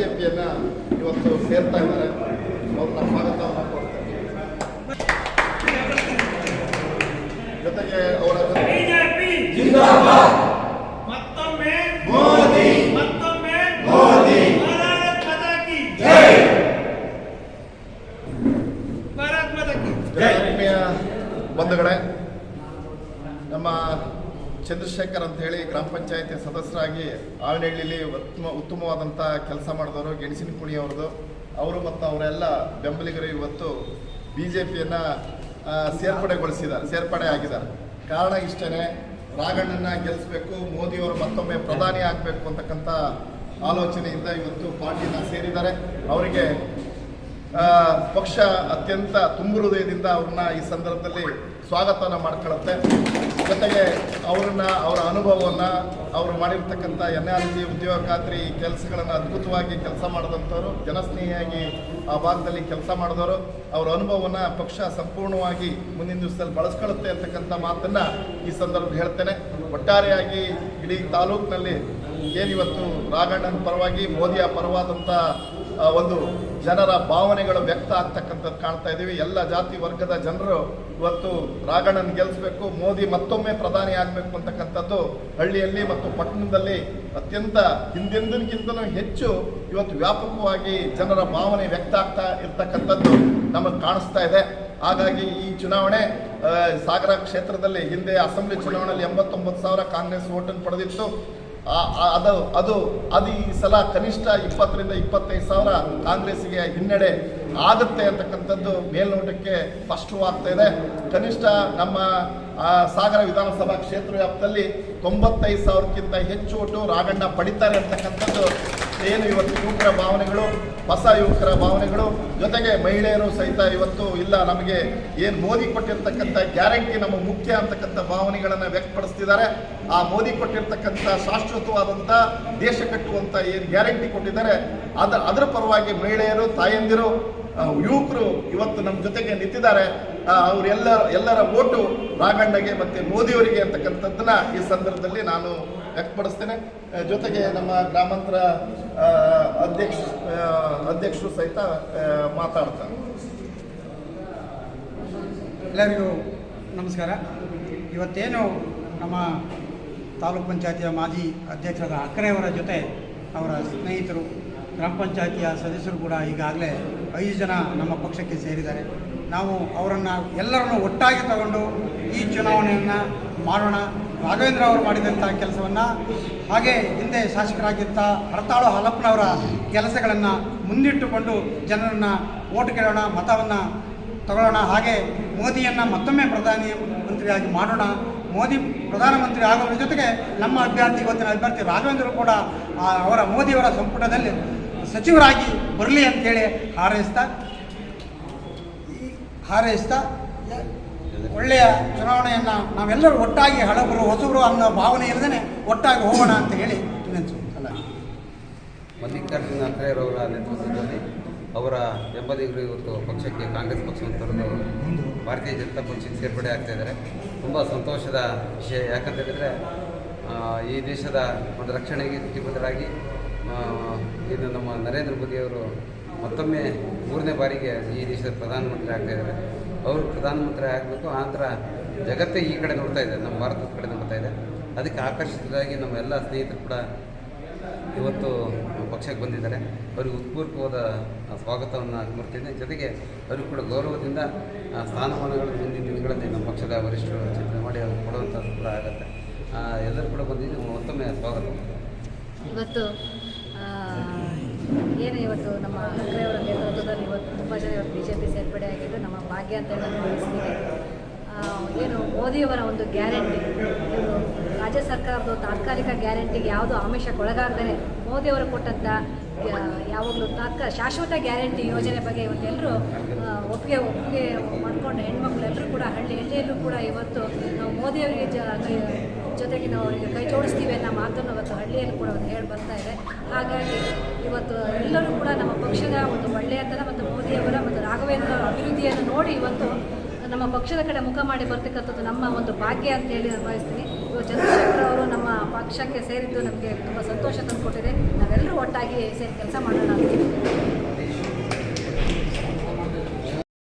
J ಪಿಯನ್ನು ಇವತ್ತು ಸೇರ್ತಾ ಇದ್ದಾರೆ. ಅವ್ರನ್ನ ಸ್ವಾಗತವನ್ನು ಕೊಡ್ತೇನೆ ಜೊತೆಗೆ ಅವರ ಜೊತೆ ಬಿಜೆಪಿ ಮತ್ತೊಮ್ಮೆ ಮತ್ತೊಮ್ಮೆ ಭಾರತ್ ಮಾತಾ ಕಿ ಭಾರತ್ ಮಾತಾ ಕಿ ಆತ್ಮೀಯ ಬಂಧುಗಳೇ ನಮ್ಮ ಚಂದ್ರಶೇಖರ್ ಅಂತ ಹೇಳಿ ಗ್ರಾಮ ಪಂಚಾಯತಿ ಸದಸ್ಯರಾಗಿ ಆವನಹಳ್ಳಿಲಿ ಉತ್ತಮ ಉತ್ತಮವಾದಂಥ ಕೆಲಸ ಮಾಡಿದವರು ಗೆಣಸಿನ ಅವ್ರದ್ದು. ಅವರು ಮತ್ತು ಅವರೆಲ್ಲ ಬೆಂಬಲಿಗರು ಇವತ್ತು ಬಿ ಜೆ ಪಿಯನ್ನು ಸೇರ್ಪಡೆಗೊಳಿಸಿದ್ದಾರೆ, ಸೇರ್ಪಡೆ ಆಗಿದ್ದಾರೆ. ಕಾರಣ ಇಷ್ಟೇ ರಾಘಣ್ಣನ ಗೆಲ್ಲಿಸ್ಬೇಕು ಮೋದಿಯವರು ಮತ್ತೊಮ್ಮೆ ಪ್ರಧಾನಿ ಆಗಬೇಕು ಅಂತಕ್ಕಂಥ ಆಲೋಚನೆಯಿಂದ ಇವತ್ತು ಪಾರ್ಟಿನ ಸೇರಿದ್ದಾರೆ. ಅವರಿಗೆ ಪಕ್ಷ ಅತ್ಯಂತ ತುಂಬು ಹೃದಯದಿಂದ ಅವ್ರನ್ನ ಈ ಸಂದರ್ಭದಲ್ಲಿ ಸ್ವಾಗತನ ಮಾಡ್ಕೊಳ್ಳುತ್ತೆ. ಜೊತೆಗೆ ಅವ್ರನ್ನ, ಅವರ ಅನುಭವವನ್ನು, ಅವರು ಮಾಡಿರ್ತಕ್ಕಂಥ ಎನ್ ಆರ್ ಸಿ ಉದ್ಯೋಗ ಖಾತ್ರಿ ಕೆಲಸಗಳನ್ನು ಅದ್ಭುತವಾಗಿ ಕೆಲಸ ಮಾಡಿದಂಥವ್ರು, ಜನಸ್ನೇಹಿಯಾಗಿ ಆ ಭಾಗದಲ್ಲಿ ಕೆಲಸ ಮಾಡಿದವರು, ಅವರ ಅನುಭವವನ್ನು ಪಕ್ಷ ಸಂಪೂರ್ಣವಾಗಿ ಮುಂದಿನ ದಿವಸದಲ್ಲಿ ಬಳಸ್ಕೊಳ್ಳುತ್ತೆ ಅಂತಕ್ಕಂಥ ಮಾತನ್ನು ಈ ಸಂದರ್ಭದಲ್ಲಿ ಹೇಳ್ತೇನೆ. ಒಟ್ಟಾರೆಯಾಗಿ ಇಡೀ ತಾಲೂಕಿನಲ್ಲಿ ಏನಿವತ್ತು ರಾಘಣ್ಣನ ಪರವಾಗಿ, ಮೋದಿಯ ಪರವಾದಂಥ ಒಂದು ಜನರ ಭಾವನೆಗಳು ವ್ಯಕ್ತ ಆಗ್ತಕ್ಕಂಥದ್ದು ಕಾಣ್ತಾ ಇದ್ದೀವಿ. ಎಲ್ಲ ಜಾತಿ ವರ್ಗದ ಜನರು ಇವತ್ತು ರಾಘಣ್ಣನ ಗೆಲ್ಲಿಸ್ಬೇಕು ಮೋದಿ ಮತ್ತೊಮ್ಮೆ ಪ್ರಧಾನಿ ಆಗಬೇಕು ಅಂತಕ್ಕಂಥದ್ದು ಹಳ್ಳಿಯಲ್ಲಿ ಮತ್ತು ಪಟ್ಟಣದಲ್ಲಿ ಅತ್ಯಂತ ಹಿಂದೆಂದಿನಕ್ಕಿಂತಲೂ ಹೆಚ್ಚು ಇವತ್ತು ವ್ಯಾಪಕವಾಗಿ ಜನರ ಭಾವನೆ ವ್ಯಕ್ತ ಆಗ್ತಾ ಇರ್ತಕ್ಕಂಥದ್ದು ನಮಗೆ ಕಾಣಿಸ್ತಾ ಇದೆ. ಹಾಗಾಗಿ ಈ ಚುನಾವಣೆ ಸಾಗರ ಕ್ಷೇತ್ರದಲ್ಲಿ ಹಿಂದೆ ಅಸೆಂಬ್ಲಿ ಚುನಾವಣೆಯಲ್ಲಿ ಎಂಬತ್ತೊಂಬತ್ತು ಸಾವಿರ ಕಾಂಗ್ರೆಸ್ ಓಟನ್ನು ಪಡೆದಿತ್ತು. ಅದು ಅದು ಅದು ಈ ಸಲ ಕನಿಷ್ಠ ಇಪ್ಪತ್ತರಿಂದ ಇಪ್ಪತ್ತೈದು ಸಾವಿರ ಕಾಂಗ್ರೆಸ್ಸಿಗೆ ಹಿನ್ನಡೆ ಆಗುತ್ತೆ ಅಂತಕ್ಕಂಥದ್ದು ಮೇಲ್ನೋಟಕ್ಕೆ ಸ್ಪಷ್ಟವಾಗ್ತಾ ಇದೆ. ಕನಿಷ್ಠ ನಮ್ಮ ಸಾಗರ ವಿಧಾನಸಭಾ ಕ್ಷೇತ್ರ ವ್ಯಾಪ್ತಿಯಲ್ಲಿ ತೊಂಬತ್ತೈದು ಸಾವಿರಕ್ಕಿಂತ ಹೆಚ್ಚು ಒಟ್ಟು ರಾಗಣ್ಣ ಪಡಿತಾರೆ ಅಂತಕ್ಕಂಥದ್ದು ಏನು ಇವತ್ತು ಯುವಕರ ಭಾವನೆಗಳು, ಹೊಸ ಯುವಕರ ಭಾವನೆಗಳು. ಜೊತೆಗೆ ಮಹಿಳೆಯರು ಸಹಿತ ಇವತ್ತು ಇಲ್ಲ, ನಮಗೆ ಏನು ಮೋದಿ ಕೊಟ್ಟಿರ್ತಕ್ಕಂಥ ಗ್ಯಾರಂಟಿ ನಮ್ಮ ಮುಖ್ಯ ಅಂತಕ್ಕಂಥ ಭಾವನೆಗಳನ್ನು ವ್ಯಕ್ತಪಡಿಸ್ತಿದ್ದಾರೆ. ಆ ಮೋದಿ ಕೊಟ್ಟಿರ್ತಕ್ಕಂಥ ಶಾಶ್ವತವಾದಂಥ ದೇಶ ಕಟ್ಟುವಂಥ ಏನು ಗ್ಯಾರಂಟಿ ಕೊಟ್ಟಿದ್ದಾರೆ, ಅದ, ಅದರ ಪರವಾಗಿ ಮಹಿಳೆಯರು, ತಾಯಂದಿರು ಯುವಕರು ಇವತ್ತು ನಮ್ಮ ಜೊತೆಗೆ ನಿಂತಿದ್ದಾರೆ. ಅವರೆಲ್ಲ ಎಲ್ಲರ ಓಟು ರಾಘಣ್ಣಗೆ ಮತ್ತು ಮೋದಿಯವರಿಗೆ ಅಂತಕ್ಕಂಥದ್ದನ್ನ ಈ ಸಂದರ್ಭದಲ್ಲಿ ನಾನು ವ್ಯಕ್ತಪಡಿಸ್ತೇನೆ. ಜೊತೆಗೆ ನಮ್ಮ ಗ್ರಾಮಾಂತರ ಅಧ್ಯಕ್ಷ ಅಧ್ಯಕ್ಷರು ಸಹಿತ ಮಾತಾಡ್ತಾರೆ. ಎಲ್ಲರಿಗೂ ನಮಸ್ಕಾರ. ಇವತ್ತೇನು ನಮ್ಮ ತಾಲೂಕ್ ಪಂಚಾಯತಿಯ ಮಾಜಿ ಅಧ್ಯಕ್ಷರಾದ ಅಕ್ಕರೆಯವರ ಜೊತೆ ಅವರ ಸ್ನೇಹಿತರು, ಗ್ರಾಮ ಪಂಚಾಯತಿಯ ಸದಸ್ಯರು ಕೂಡ ಈಗಾಗಲೇ ಐದು ಜನ ನಮ್ಮ ಪಕ್ಷಕ್ಕೆ ಸೇರಿದ್ದಾರೆ. ನಾವು ಅವರನ್ನು ಎಲ್ಲರನ್ನು ಒಟ್ಟಾಗಿ ತಗೊಂಡು ಈ ಚುನಾವಣೆಯನ್ನು ಮಾಡೋಣ. ರಾಘವೇಂದ್ರ ಅವರು ಮಾಡಿದಂಥ ಕೆಲಸವನ್ನು ಹಾಗೆ ಹಿಂದೆ ಶಾಸಕರಾಗಿದ್ದ ಹರತಾಳು ಹಾಲಪ್ಪನವರ ಕೆಲಸಗಳನ್ನು ಮುಂದಿಟ್ಟುಕೊಂಡು ಜನರನ್ನು ಓಟ್ ಕೇಳೋಣ, ಮತವನ್ನು ತಗೊಳ್ಳೋಣ. ಹಾಗೆ ಮೋದಿಯನ್ನು ಮತ್ತೊಮ್ಮೆ ಪ್ರಧಾನಿ ಮಂತ್ರಿಯಾಗಿ ಮಾಡೋಣ. ಮೋದಿ ಪ್ರಧಾನಮಂತ್ರಿ ಆಗೋದ್ರ ಜೊತೆಗೆ ನಮ್ಮ ಅಭ್ಯರ್ಥಿ, ಇವತ್ತಿನ ಅಭ್ಯರ್ಥಿ ರಾಘವೇಂದ್ರ ಕೂಡ ಅವರ ಮೋದಿಯವರ ಸಂಪುಟದಲ್ಲಿ ಸಚಿವರಾಗಿ ಬರಲಿ ಅಂಥೇಳಿ ಹಾರೈಸ್ತಾ ಹಾರೈಸ್ತಾ ಒಳ್ಳೆಯ ಚುನಾವಣೆಯನ್ನು ನಾವೆಲ್ಲರೂ ಒಟ್ಟಾಗಿ ಹಳಬರು, ಹೊಸಬರು ಅನ್ನೋ ಭಾವನೆ ಇಲ್ಲದೇ ಒಟ್ಟಾಗಿ ಹೋಗೋಣ ಅಂತ ಹೇಳಿ ವಿನಂತಿಸುತ್ತಲ್ಲ ಮಲ್ಲಿಕಾರ್ಜುನ ಖರ್ಗೆರವರ ನೇತೃತ್ವದಲ್ಲಿ ಅವರ ಬೆಂಬಲಿಗರು ಇವತ್ತು ಪಕ್ಷಕ್ಕೆ ಕಾಂಗ್ರೆಸ್ ಪಕ್ಷವನ್ನು ತೊರೆದು ಭಾರತೀಯ ಜನತಾ ಪಕ್ಷಕ್ಕೆ ಸೇರ್ಪಡೆ ಆಗ್ತಾ ಇದ್ದಾರೆ. ತುಂಬ ಸಂತೋಷದ ವಿಷಯ. ಯಾಕಂತ ಹೇಳಿದರೆ ಈ ದೇಶದ ಒಂದು ರಕ್ಷಣೆಗೆ ಕಟಿಬದ್ಧರಾಗಿ ಇದು ನಮ್ಮ ನರೇಂದ್ರ ಮೋದಿಯವರು ಮತ್ತೊಮ್ಮೆ ಮೂರನೇ ಬಾರಿಗೆ ಈ ದೇಶದ ಪ್ರಧಾನಮಂತ್ರಿ ಆಗ್ತಾ ಇದ್ದಾರೆ. ಅವರು ಪ್ರಧಾನಮಂತ್ರಿ ಆಗಬೇಕು ಆ ಜಗತ್ತೇ ಈ ಕಡೆ ನೋಡ್ತಾ ಇದೆ, ನಮ್ಮ ಭಾರತದ ಕಡೆ ನೋಡ್ತಾ ಇದೆ. ಅದಕ್ಕೆ ಆಕರ್ಷಿತರಾಗಿ ನಮ್ಮ ಎಲ್ಲ ಸ್ನೇಹಿತರು ಕೂಡ ಇವತ್ತು ಪಕ್ಷಕ್ಕೆ ಬಂದಿದ್ದಾರೆ. ಅವರಿಗೆ ಉತ್ಪೂರ್ವವಾದ ಸ್ವಾಗತವನ್ನು ಮಾಡ್ತಿದ್ದೆ ಜೊತೆಗೆ ಅವರಿಗೆ ಕೂಡ ಗೌರವದಿಂದ ಸ್ಥಾನಮಾನಗಳು ಮುಂದಿನ ದಿನಗಳಲ್ಲಿ ನಮ್ಮ ಪಕ್ಷದ ವರಿಷ್ಠರು ಚಿಂತನೆ ಮಾಡಿ ಅವ್ರಿಗೆ ಕೊಡುವಂಥದ್ದು ಕೂಡ ಆಗುತ್ತೆ. ಎಲ್ಲರೂ ಕೂಡ ಬಂದಿದ್ದು ಮತ್ತೊಮ್ಮೆ ಸ್ವಾಗತ. ಇವತ್ತು ಏನು ಇವತ್ತು ನಮ್ಮ ಅಕ್ಕರೆಯವರ ನೇತೃತ್ವದಲ್ಲಿ ಇವತ್ತು ತುಂಬ ಜನ ಇವತ್ತು ಬಿ ಜೆ ಪಿ ಸೇರ್ಪಡೆ ಆಗಿದ್ದು ನಮ್ಮ ಭಾಗ್ಯ ಅಂತ ಹೇಳಿ ನಾನು ಭಾವಿಸ್ತೀನಿ ಆ, ಏನು ಮೋದಿಯವರ ಒಂದು ಗ್ಯಾರಂಟಿ ಇವರು ರಾಜ್ಯ ಸರ್ಕಾರದ ತಾತ್ಕಾಲಿಕ ಗ್ಯಾರಂಟಿಗೆ ಯಾವುದು ಆಮಿಷಕ್ಕೊಳಗಾಗದೇ ಮೋದಿಯವರು ಕೊಟ್ಟಂಥ ಯಾವಾಗಲೂ ತಾತ್ಕ ಶಾಶ್ವತ ಗ್ಯಾರಂಟಿ ಯೋಜನೆ ಬಗ್ಗೆ ಇವತ್ತೆಲ್ಲರೂ ಒಪ್ಪಿಗೆ ಒಪ್ಪಿಗೆ ಮಾಡ್ಕೊಂಡು ಹೆಣ್ಮಕ್ಳು ಎಲ್ಲರೂ ಕೂಡ ಹಳ್ಳಿ ಹಳ್ಳಿಯಲ್ಲೂ ಕೂಡ ಇವತ್ತು ನಾವು ಮೋದಿಯವರಿಗೆ ಜ ಜೊತೆಗೆ ನಾವು ಅವರಿಗೆ ಕೈ ಜೋಡಿಸ್ತೀವಿ ಅನ್ನೋ ಮಾತನ್ನು ಇವತ್ತು ಹಳ್ಳಿಯಲ್ಲಿ ಕೂಡ ಒಂದು ಹೇಳಿ ಬರ್ತಾ ಇದೆ. ಹಾಗಾಗಿ ಇವತ್ತು ಎಲ್ಲರೂ ಕೂಡ ನಮ್ಮ ಪಕ್ಷದ ಒಂದು ಒಳ್ಳೆಯತನ ಮತ್ತು ಮೋದಿಯವರ ಮತ್ತು ರಾಘವೇಂದ್ರ ಅಭಿವೃದ್ಧಿಯನ್ನು ನೋಡಿ ಇವತ್ತು ನಮ್ಮ ಪಕ್ಷದ ಕಡೆ ಮುಖ ಮಾಡಿ ಬರ್ತಕ್ಕಂಥದ್ದು ನಮ್ಮ ಒಂದು ಭಾಗ್ಯ ಅಂತ ಹೇಳಿ ನಾನು ಭಾವಿಸ್ತೀನಿ. ಇವತ್ತು ಚಂದ್ರಶೇಖರ್ ಅವರು ನಮ್ಮ ಪಕ್ಷಕ್ಕೆ ಸೇರಿದ್ದು ನಮಗೆ ತುಂಬ ಸಂತೋಷ ತಂದುಕೊಟ್ಟಿದೆ. ನಾವೆಲ್ಲರೂ ಒಟ್ಟಾಗಿ ಸೇರಿ ಕೆಲಸ ಮಾಡೋಣ ಅಂತ.